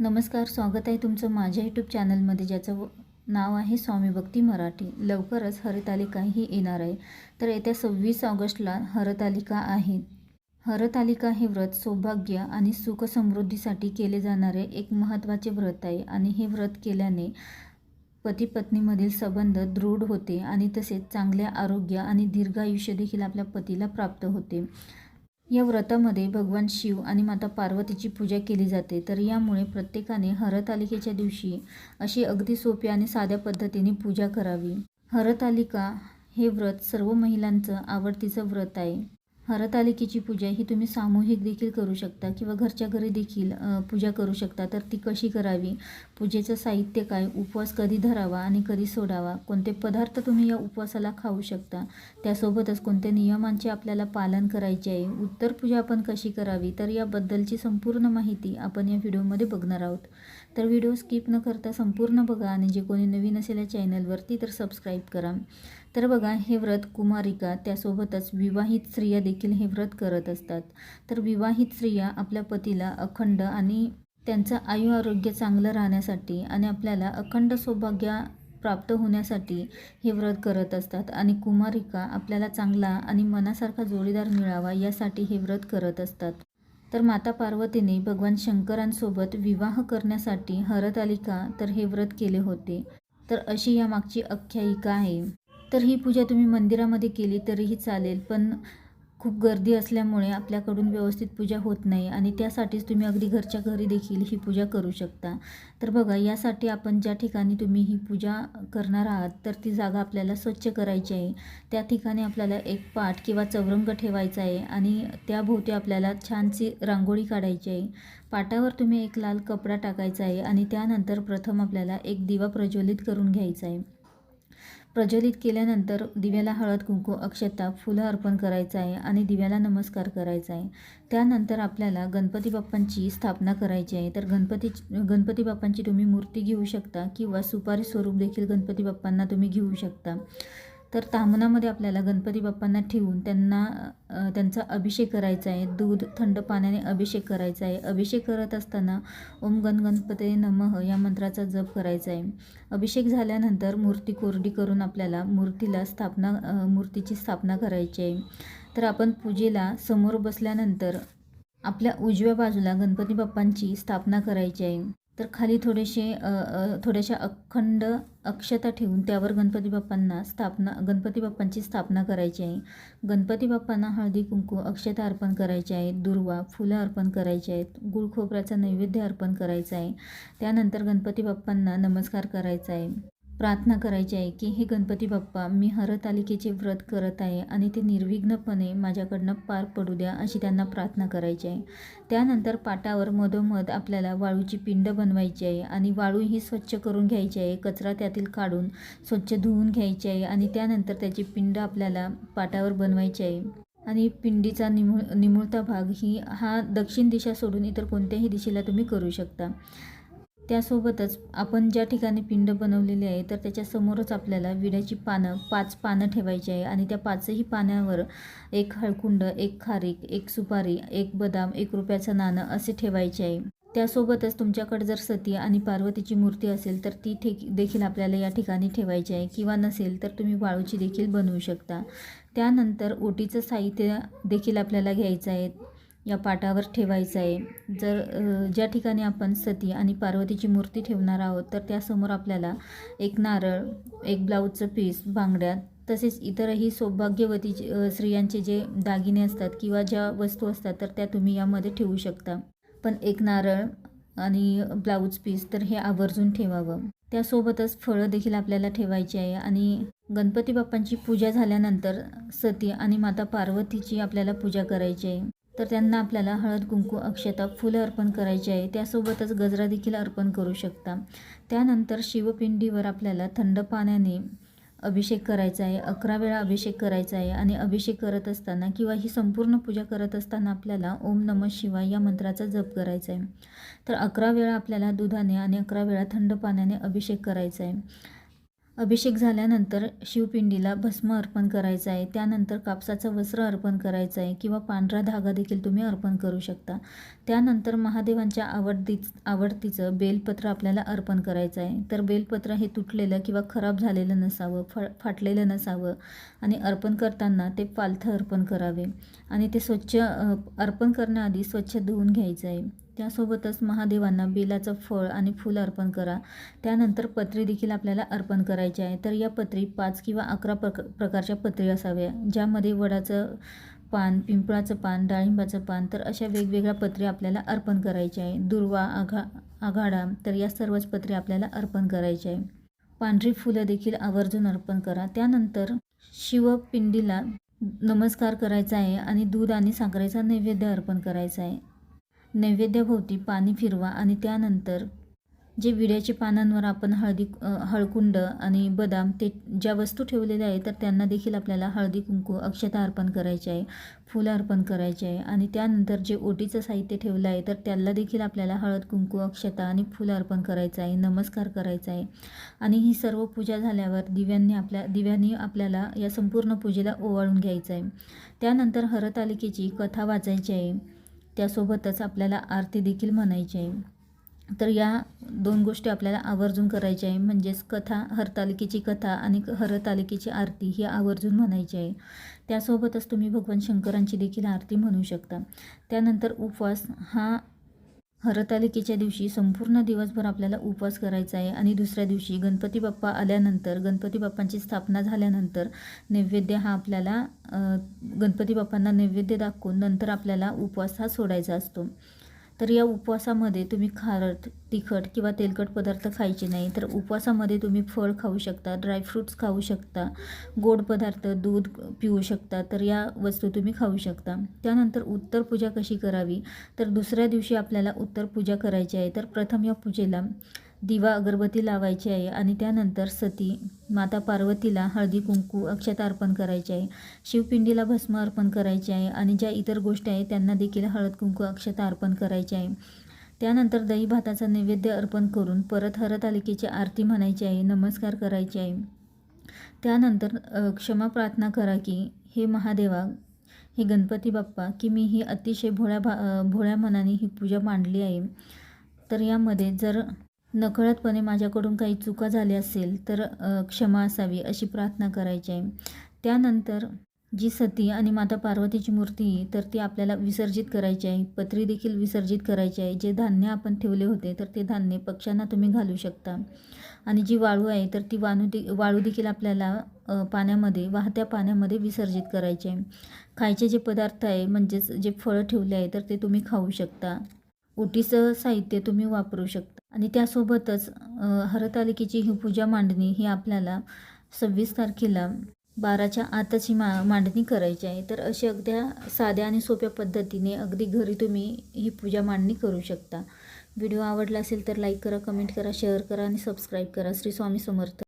नमस्कार स्वागत आहे तुमचं माझ्या यूट्यूब चॅनलमध्ये ज्याचं नाव आहे स्वामी भक्ती मराठी. लवकरच हरतालिका ही येणार आहे. तर येत्या सव्वीस ऑगस्टला हरतालिका आहे. हरतालिका हे व्रत सौभाग्य आणि सुख समृद्धीसाठी केले जाणारे एक महत्त्वाचे व्रत आहे आणि हे व्रत केल्याने पती पत्नीमधील संबंध दृढ होते आणि तसेच चांगले आरोग्य आणि दीर्घायुष्य देखील आपल्या पतीला प्राप्त होते. या व्रतामध्ये भगवान शिव आणि माता पार्वतीची पूजा केली जाते. तर यामुळे प्रत्येकाने हरतालिकेच्या दिवशी अशी अगदी सोप्या आणि साध्या पद्धतीने पूजा करावी. हरतालिका हे व्रत सर्व महिलांचं आवडतीचं व्रत आहे. हरतालिकेची पूजा ही तुम्ही सामूहिक देखील करू शकता किंवा घरच्या घरी देखील पूजा करू शकता. तर ती कशी करावी? पूजेचं साहित्य काय? उपवास कधी धरावा आणि कधी सोडावा? कोणते पदार्थ तुम्ही या उपवासाला खाऊ शकता? त्यासोबतच कोणत्या नियमांचे आपल्याला पालन करायचे आहे? उत्तर पूजा आपण कशी करावी? तर याबद्दलची संपूर्ण माहिती आपण या व्हिडिओमध्ये बघणार आहोत. तर व्हिडिओ स्किप न करता संपूर्ण बघा आणि जे कोणी नवीन असेल या चॅनलवरती तर सबस्क्राईब करा. तर बघा हे व्रत कुमारिका त्यासोबतच विवाहित स्त्रिया देखील हे व्रत करत असतात. तर विवाहित स्त्रिया आपल्या पतीला अखंड आणि त्यांचं आयु आरोग्य चांगलं राहण्यासाठी आणि आपल्याला अखंड सौभाग्य प्राप्त होण्यासाठी हे व्रत करत असतात. आणि कुमारिका आपल्याला चांगला आणि मनासारखा जोडीदार मिळावा यासाठी हे व्रत करत असतात. तर माता पार्वतीने भगवान शंकरांसोबत विवाह करण्यासाठी हरतालिका तर हे व्रत केले होते. तर अशी यामागची आख्यायिका आहे. तर ही पूजा तुम्ही मंदिरामध्ये केली तरीही चालेल पण खूप गर्दी असल्यामुळे आपल्याकडून व्यवस्थित पूजा होत नाही आणि त्यासाठीच तुम्ही अगदी घरच्या घरी देखील ही पूजा करू शकता. तर बघा यासाठी आपण ज्या ठिकाणी तुम्ही ही पूजा करणार आहात तर ती जागा आपल्याला स्वच्छ करायची आहे. त्या ठिकाणी आपल्याला एक पाट किंवा चौरंग ठेवायचा आहे आणि त्याभोवती आपल्याला छानशी रांगोळी काढायची आहे. पाटावर तुम्ही एक लाल कपडा टाकायचा आहे आणि त्यानंतर प्रथम आपल्याला एक दिवा प्रज्वलित करून घ्यायचा आहे. प्रज्वलित केल्यानंतर दिव्याला हळद कुंकू अक्षता फुलं अर्पण करायचं आहे आणि दिव्याला नमस्कार करायचा आहे. त्यानंतर आपल्याला गणपती बाप्पांची स्थापना करायची आहे. तर गणपती गणपती बाप्पांची तुम्ही मूर्ती घेऊ शकता किंवा सुपारी स्वरूप देखील गणपती बाप्पांना तुम्ही घेऊ शकता. तर तामनामध्ये आपल्याला गणपती बाप्पांना ठेवून त्यांना त्यांचा अभिषेक करायचा आहे. दूध थंड पाण्याने अभिषेक करायचा आहे. अभिषेक करत असताना ओम गण गणपते नमः या मंत्राचा जप करायचा आहे. अभिषेक झाल्यानंतर मूर्ती कोरडी करून आपल्याला मूर्तीला स्थापना मूर्तीची स्थापना करायची आहे. तर आपण पूजेला समोर बसल्यानंतर आपल्या उजव्या बाजूला गणपती बाप्पांची स्थापना करायची आहे. तर खाली थोडेसे थोड्याशा अखंड अक्षता ठेवून त्यावर गणपती बाप्पांना स्थापना गणपती बाप्पांची स्थापना करायची आहे. गणपती बाप्पांना हळदी कुंकू अक्षता अर्पण करायची आहेत. दुर्वा फुलं अर्पण करायचे आहेत. गुळ खोबऱ्याचा नैवेद्य अर्पण करायचं आहे. त्यानंतर गणपती बाप्पांना नमस्कार करायचा आहे. प्रार्थना करायची आहे की हे गणपती बाप्पा मी हरतालिकेचे व्रत करत आहे आणि ते निर्विघ्नपणे माझ्याकडनं पार पडू द्या अशी त्यांना प्रार्थना करायची आहे. त्यानंतर पाटावर मधोमध आपल्याला वाळूची पिंड बनवायची आहे आणि वाळू ही स्वच्छ करून घ्यायची आहे कचरा त्यातील काढून स्वच्छ धुवून घ्यायची आहे आणि त्यानंतर त्याची पिंड आपल्याला पाटावर बनवायची आहे. आणि पिंडीचा निमुळ निमुळता भाग ही हा दक्षिण दिशा सोडून इतर कोणत्याही दिशेला तुम्ही करू शकता. त्यासोबतच आपण ज्या ठिकाणी पिंड बनवलेली आहे तर त्याच्यासमोरच आपल्याला विड्याची पानं पाच पानं ठेवायची आहे आणि त्या पाचही पाण्यावर एक हळकुंड एक खारीक एक सुपारी एक बदाम एक रुपयाचं नाणं असे ठेवायचे आहे. त्यासोबतच तुमच्याकडे जर सती आणि पार्वतीची मूर्ती असेल तर ती ठे देखील आपल्याला या ठिकाणी ठेवायची आहे. किंवा नसेल तर तुम्ही वाळूची देखील बनवू शकता. त्यानंतर ओटीचं साहित्य देखील आपल्याला घ्यायचं आहे. या पाटावर ठेवायचं आहे. जर ज्या ठिकाणी आपण सती आणि पार्वतीची मूर्ती ठेवणार आहोत तर त्यासमोर आपल्याला एक नारळ एक ब्लाऊजचं पीस बांगड्यात तसेच इतरही सौभाग्यवती स्त्रियांचे जे दागिने असतात किंवा ज्या वस्तू असतात तर त्या तुम्ही यामध्ये ठेवू शकता. पण एक नारळ आणि ब्लाऊज पीस तर हे आवर्जून ठेवावं. त्यासोबतच फळं देखील आपल्याला ठेवायची आहे आणि गणपती बाप्पांची पूजा झाल्यानंतर सती आणि माता पार्वतीची आपल्याला पूजा करायची आहे. तर त्यांना आपल्याला हळद कुंकू अक्षता फुलं अर्पण करायची आहे. त्यासोबतच गजरा देखील अर्पण करू शकता. त्यानंतर शिवपिंडीवर आपल्याला थंड पाण्याने अभिषेक करायचा आहे. अकरा वेळा अभिषेक करायचा आहे आणि अभिषेक करत असताना किंवा ही संपूर्ण पूजा करत असताना आपल्याला ओम नम शिवाय या मंत्राचा जप करायचा आहे. तर अकरा वेळा आपल्याला दुधाने आणि अकरा वेळा थंड पाण्याने अभिषेक करायचा आहे. अभिषेक झाल्यानंतर शिवपिंडीला भस्म अर्पण करायचं आहे. त्यानंतर कापसाचं वस्त्र अर्पण करायचं आहे किंवा पांढरा धागा देखील तुम्ही अर्पण करू शकता. त्यानंतर महादेवांच्या आवडती आवडतीचं बेलपत्र आपल्याला अर्पण करायचं आहे. तर बेलपत्र हे तुटलेलं किंवा खराब झालेलं नसावं फ फाटलेलं नसावं आणि अर्पण करताना ते पालथं अर्पण करावे. आणि ते स्वच्छ अर्पण करण्याआधी स्वच्छ धुवून घ्यायचं आहे. त्यासोबतच महादेवांना बेलाचं फळ आणि फूल अर्पण करा. त्यानंतर पत्री देखील आपल्याला अर्पण करायची आहे. तर या पत्री पाच किंवा अकरा प्रक प्रकारच्या पत्री असाव्या ज्यामध्ये वडाचं पान पिंपळाचं पान डाळिंबाचं पान तर अशा वेगवेगळ्या पत्रे आपल्याला अर्पण करायच्या आहे. दुर्वा आघा आघाडा तर या सर्वच पत्रे आपल्याला अर्पण करायच्या आहे. पांढरी फुलं देखील आवर्जून अर्पण करा. त्यानंतर शिवपिंडीला नमस्कार करायचा आहे आणि दूध आणि साखरेचा नैवेद्य अर्पण करायचा आहे. नैवेद्याभोवती पाणी फिरवा आणि त्यानंतर जे विड्याच्या पानांवर आपण हळदी हळकुंड आणि बदाम ते ज्या वस्तू ठेवलेल्या आहेत तर त्यांना देखील आपल्याला हळदी कुंकू अक्षता अर्पण करायचे आहे फुलं अर्पण करायचे आहे. आणि त्यानंतर जे ओटीचं साहित्य ठेवलं आहे तर त्याला देखील आपल्याला हळद कुंकू अक्षता आणि फुलं अर्पण करायचं आहे नमस्कार करायचा आहे. आणि ही सर्व पूजा झाल्यावर दिव्यांनी आपल्या दिव्यांनी आपल्याला या संपूर्ण पूजेला ओवाळून घ्यायचं आहे. त्यानंतर हरतालिकेची कथा वाचायची आहे. त्यासोबतच आपल्याला आरती देखील म्हणायची आहे. तर या दोन गोष्टी आपल्याला आवर्जून करायच्या आहे. म्हणजेच कथा हरतालिकेची कथा आणि हरतालिकेची आरती ही आवर्जून म्हणायची आहे. त्यासोबतच तुम्ही भगवान शंकरांची देखील आरती म्हणू शकता. त्यानंतर उपवास हा हरतालिकेच्या दिवशी संपूर्ण दिवसभर आपल्याला उपवास करायचा आहे आणि दुसऱ्या दिवशी गणपती बाप्पा आल्यानंतर गणपती बाप्पांची स्थापना झाल्यानंतर नैवेद्य हा आपल्याला गणपती बाप्पांना नैवेद्य दाखवून नंतर आपल्याला उपवास हा सोडायचा असतो. तर या उपवासामध्ये तुम्ही खारट तिखट किंवा तेलकट पदार्थ खायचे नाही. तर उपवासामध्ये तुम्ही फळ खाऊ शकता ड्रायफ्रूट्स खाऊ शकता गोड पदार्थ दूध पिऊ शकता तर या वस्तू तुम्ही खाऊ शकता. त्यानंतर उत्तर पूजा कशी करावी? तर दुसऱ्या दिवशी आपल्याला उत्तर पूजा करायची आहे. तर प्रथम या पूजेला दिवा अगरबत्ती लावायची आहे आणि त्यानंतर सती माता पार्वतीला हळदी कुंकू अक्षता अर्पण करायचे आहे. शिवपिंडीला भस्म अर्पण करायचे आहे आणि ज्या इतर गोष्टी आहेत त्यांना देखील हळद कुंकू अक्षता अर्पण करायचे आहे. त्यानंतर दही भाताचा नैवेद्य अर्पण करून परत हरतालिकेची आरती म्हणायची आहे नमस्कार करायचे आहे. त्यानंतर क्षमा प्रार्थना करा की हे महादेवा हे गणपती बाप्पा की मी ही अतिशय भोळ्या भा भोळ्या मनाने ही पूजा मांडली आहे. तर यामध्ये जर नकळतपणे माझ्याकडून काही चुका झाल्या असेल तर क्षमा असावी अशी प्रार्थना करायची आहे. त्यानंतर जी सती आणि माता पार्वतीची मूर्ती तर ती आपल्याला विसर्जित करायची आहे. पत्री देखील विसर्जित करायची आहे. जे धान्य आपण ठेवले होते तर ते धान्य पक्ष्यांना तुम्ही घालू शकता. आणि जी वाळू आहे तर ती वाणू दे वाळू देखील आपल्याला पाण्यामध्ये वाहत्या पाण्यामध्ये विसर्जित करायचे आहे. खायचे जे पदार्थ आहे म्हणजेच जे फळं ठेवले आहे तर ते तुम्ही खाऊ शकता. ओटीचं साहित्य तुम्ही वापरू शकता. आणि त्यासोबतच हरतालिकेची ही पूजा मांडणी ही आपल्याला सव्वीस तारखेला बाराच्या आतच ही मा मांडणी करायची आहे. तर अशी अगद्या साध्या आणि सोप्या पद्धतीने अगदी घरी तुम्ही ही पूजा मांडणी करू शकता. व्हिडिओ आवडला असेल तर लाईक करा कमेंट करा शेअर करा आणि सबस्क्राईब करा. श्री स्वामी समर्थ.